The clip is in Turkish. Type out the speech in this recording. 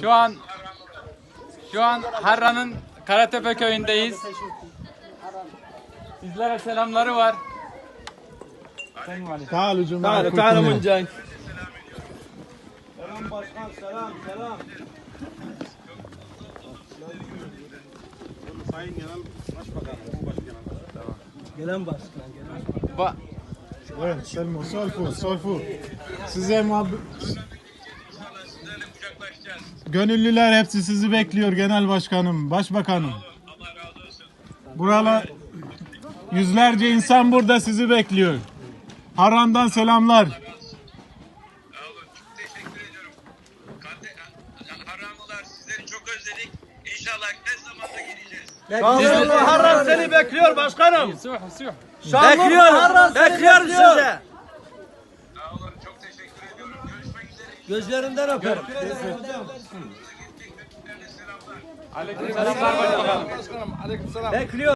Şu an şu an Harran'ın Karatepe köyündeyiz. Sizlere selamları var. Ta'alu cümle. Ta'alu ta'alu muncay. Selam başkan selam selam. Sayın Genel Başbakan, Başbakan. Tamam. Gelen başkan, gelen başkan. Ba Evet, Selma, sol full, sol full. Size muhabbet... Gönüllüler hepsi sizi bekliyor genel başkanım, başbakanım. Buralar yüzlerce insan burada sizi bekliyor. Haran'dan selamlar. Sağ olun, çok teşekkür ediyorum. Haramlılar sizleri çok özledik. İnşallah tez zamanda geleceğiz. Şanlıurfa Harran seni bekliyor başkanım. Bekliyoruz. Bekliyoruz size. Sağ olun, çok teşekkür ediyorum. Görüşmek üzere. Gözlerinden öperim. Aleyküm selamlar başbakanım. Bekliyor.